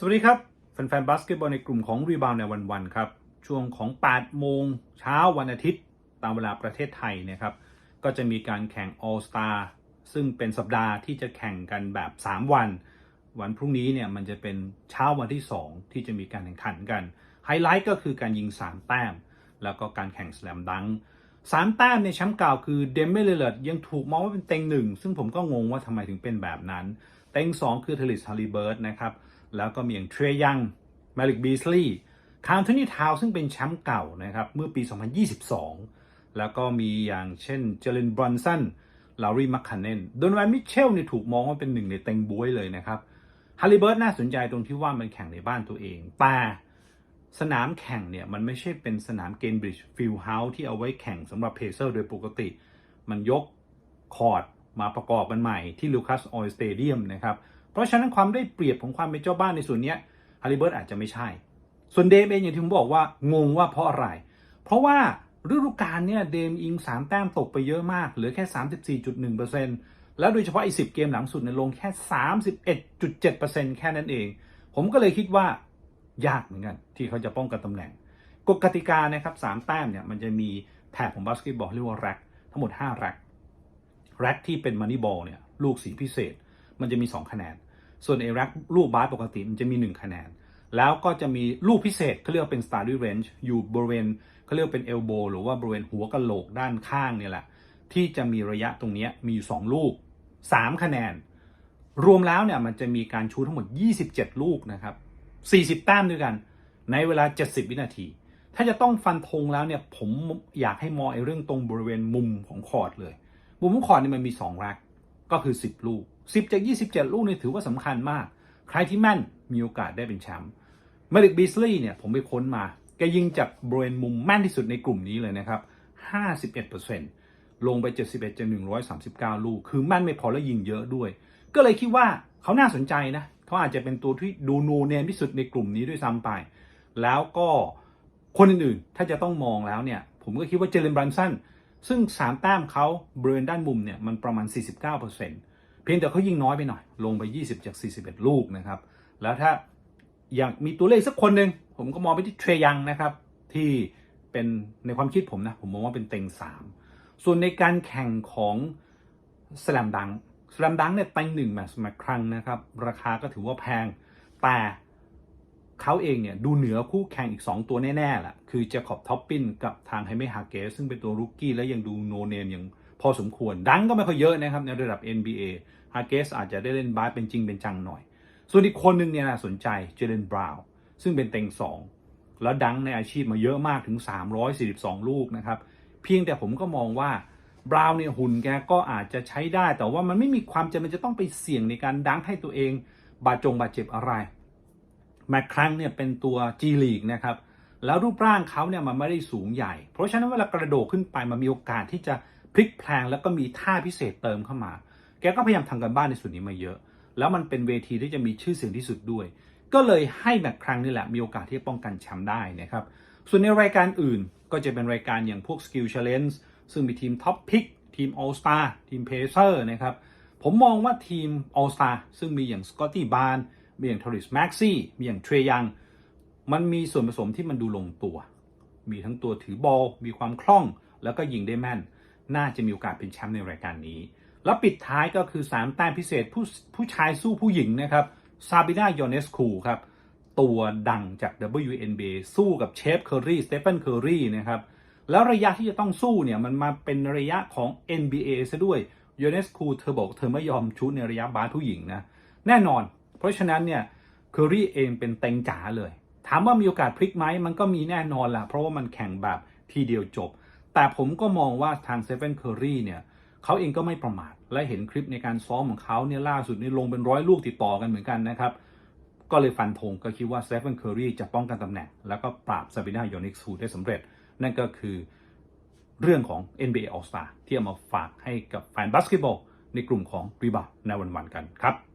สวัสดีครับ แฟนๆบาสเกตบอลในกลุ่มของรีบาวในวันๆครับ ช่วงของ 8 โมงเช้าวันอาทิตย์ ตามเวลาประเทศไทยนะครับ ก็จะมีการแข่ง All Star ซึ่งเป็นสัปดาห์ที่จะแข่งกันแบบ 3 วัน วันพรุ่งนี้เนี่ยมันจะเป็นเช้าวันที่ 2 ที่จะมีการแข่งขันกัน ไฮไลท์ก็คือการยิง 3 แต้ม แล้วก็การแข่งสแลมดัง สามแต้มในแชมป์เก่าคือเดมเมเลเลร์ยังถูกมองว่าเป็นเต็งหนึ่งซึ่งผมก็งงว่าทำไมถึงเป็นแบบนั้น เต็งสองคือเทลิสฮาริเบิร์ตนะครับ แล้วก็มีอย่างเทรยังมาริกบีสลีย์คาร์ทนี่ทาวซึ่งเป็นแชมป์เก่านะครับ เมื่อปี 2022 แล้วก็มีอย่างเช่นเจเลนบรอนสันลารีมัคคันเนนโดนวันมิเชลเนี่ยถูกมองว่าเป็นหนึ่งในเต็งบวยเลยนะครับฮาริเบิร์ตน่าสนใจตรงที่ว่ามันแข่งในบ้านตัวเองแต่ สนามแข่งเนี่ยมันไม่ใช่เป็นสนามเกนบริดจ์ฟิลเฮาส์ที่เอาไว้แข่งสำหรับเพเซอร์โดยปกติ มันยกคอร์ดมาประกอบกันใหม่ที่ลูคัสออยสเตเดียมนะครับ เพราะฉะนั้นความได้เปรียบของความเป็นเจ้าบ้านในส่วนนี้ฮาริเบิร์ตอาจจะไม่ใช่ ส่วนเดมเองอย่างที่ผมบอกว่างงว่าเพราะอะไร เพราะว่าฤดูกาลเนี่ยเดมอิง 3 แต้มตกไปเยอะมาก เหลือแค่ 34.1%แล้วโดยเฉพาะไอ้10 เกมหลังสุดเนี่ยลงแค่ 31.7%แค่นั้นเอง ผมก็เลยคิดว่า ยากเหมือนกัน ที่เขาจะป้องกันตำแหน่งกฎกติกานะครับ3แต้มเนี่ยมันจะมีแถบของบาสเกตบอลเรียกว่าแร็กทั้งหมด 5 แร็กแร็กที่เป็นมันนี่บอลเนี่ยลูกสีพิเศษ มันจะมี 2 คะแนน ส่วนไอ้แร็กลูกบาสปกติมันจะมี 1 คะแนน แล้วก็จะมีลูกพิเศษเขาเรียกเป็น starting range อยู่บริเวณเขาเรียกเป็นเอลโบหรือว่าบริเวณหัวกะโหลกด้านข้างเนี่ยแหละ ที่จะมีระยะตรงนี้มีอยู่ 2 ลูก 3 คะแนน รวมแล้วเนี่ยมันจะมีการชูทั้งหมด 27 ลูกนะครับ 40 แต้มด้วยกัน ในเวลา 70 วินาที ถ้าจะต้องฟันธงแล้วเนี่ยผมอยากให้มองไอ้เรื่องตรงบริเวณมุมของคอร์ดเลย มุมของคอร์ดเนี่ยมันมี 2ร็กก็คือ 10 ลูก 10 จาก 27 ลูกเนี่ยถือว่าสำคัญมาก ใครที่แม่นมีโอกาสได้เป็นแชมป์มาริกบีสลีย์เนี่ยผมไปค้นมาแกยิงจากบริเวณมุมแม่นที่สุดในกลุ่มนี้เลยนะครับ 51%ลงไป 71จาก139 ลูก คือแม่นไม่พอแล้วยิงเยอะด้วย ก็เลยคิดว่าเขาน่าสนใจนะ เขาอาจจะเป็นตัวที่ดูโนเนมที่สุดในกลุ่มนี้ด้วยซ้ำไป แล้วก็คนอื่นๆ ถ้าจะต้องมองแล้วเนี่ย ผมก็คิดว่าเจเลนบรันสันซึ่ง 3 แต้มเขาบริเวณด้านมุมเนี่ยมันประมาณ 49%เพียงแต่เขายิงน้อยไปหน่อย ลงไป 20 จาก 41 ลูกนะครับ แล้วถ้าอยากมีตัวเลขสักคนหนึ่งผมก็มองไปที่เทรยังนะครับ ที่เป็นในความคิดผมนะ ผมมองว่าเป็นเต็ง 3 ส่วนในการแข่งของสแลมดัง สแลมดังเนี่ยเต็งหนึ่งแมตช์มาครั้งนะครับ ราคาก็ถือว่าแพง แต่เขาเองเนี่ยดูเหนือคู่แข่งอีก 2 ตัวแน่ๆแหละคือเจคอบท็อปปินกับทางไฮเมฮาเกสซึ่งเป็นตัวรุกกี้และยังดูโนเนมอย่างพอสมควร ดังก็ไม่ค่อยเยอะนะครับ ในระดับ NBA ฮาเกสอาจจะได้เล่นบาสเป็นจริงเป็นจังหน่อย ส่วนอีกคนหนึ่งเนี่ยน่าสนใจเจเลนบราวน์ซึ่งเป็นเต็ง 2 แล้วดังในอาชีพมาเยอะมากถึง 342 ลูกนะครับ เพียงแต่ผมก็มองว่า บราวน์เนี่ยหุ่นแกก็อาจจะใช้ได้ แต่ว่ามันไม่มีความจำเป็นจะต้องไปเสี่ยงในการดังให้ตัวเอง บาดจงบาดเจ็บอะไรแมคครั้งเนี่ยเป็นตัว G League นะครับแล้วรูปร่างเขาเนี่ยมันไม่ได้สูงใหญ่ เพราะฉะนั้นเวลากระโดดขึ้นไปมันมีโอกาสที่จะพลิกแพลงแล้วก็มีท่าพิเศษเติมเข้ามา แกก็พยายามทำกันบ้านในส่วนนี้มาเยอะ แล้วมันเป็นเวทีที่จะมีชื่อเสียงที่สุดด้วย ก็เลยให้แมคครั้งนี่แหละมีโอกาสที่จะป้องกันแชมป์ได้นะครับส่วนในรายการอื่นก็จะเป็นรายการอย่างพวก Skill Challenge ซึ่งมีทีม Top Pick ทีม All Star ทีม Pacer นะครับ ผมมองว่าทีม All Star ซึ่งมีอย่าง Scotty Barnes มีอย่าง Therese Maxey มีอย่างเทรยัง มันมีส่วนผสมที่มันดูลงตัว มีทั้งตัวถือบอล มีความคล่อง แล้วก็ยิงได้แม่น น่าจะมีโอกาสเป็นแชมป์ในรายการนี้ แล้วปิดท้ายก็คือ 3 แต้มพิเศษผู้ผู้ชายสู้ผู้หญิงนะครับซาบิน่ายอนเนสคูครับ ตัวดังจาก WNBA สู้กับเชฟเคอร์รีสเตฟ e นเคอร์รีนะครับ แล้วระยะที่จะต้องสู้เนี่ยมันมาเป็นระยะของ NBA ซะด้วยยอนเนสคูเธอบอกเธอไม่ยอมชุดในระยะบาสผู้หญิงนะแน่นอน เพราะฉะนั้นเนี่ยเคอรี่เองเป็นเต็งจ๋าเลย ถามว่ามีโอกาสพลิกไหมมันก็มีแน่นอนแหละเพราะว่ามันแข่งแบบทีเดียวจบ แต่ผมก็มองว่าทางเซเว่นเคอรี่เนี่ยเขาเองก็ไม่ประมาทและเห็นคลิปในการซ้อมของเขาเนี่ยล่าสุดนี่ลงเป็นร้อยลูกติดต่อกันเหมือนกันนะครับก็เลยฟันธงก็คิดว่าเซเว่นเคอรี่จะป้องกันตำแหน่ง แล้วก็ปราบซาบิน่ายอนิกซูได้สำเร็จ นั่นก็คือเรื่องของ NBA All Star ที่เอามาฝากให้กับแฟนบาสเกตบอลในกลุ่มของรีบาในวันๆกันครับ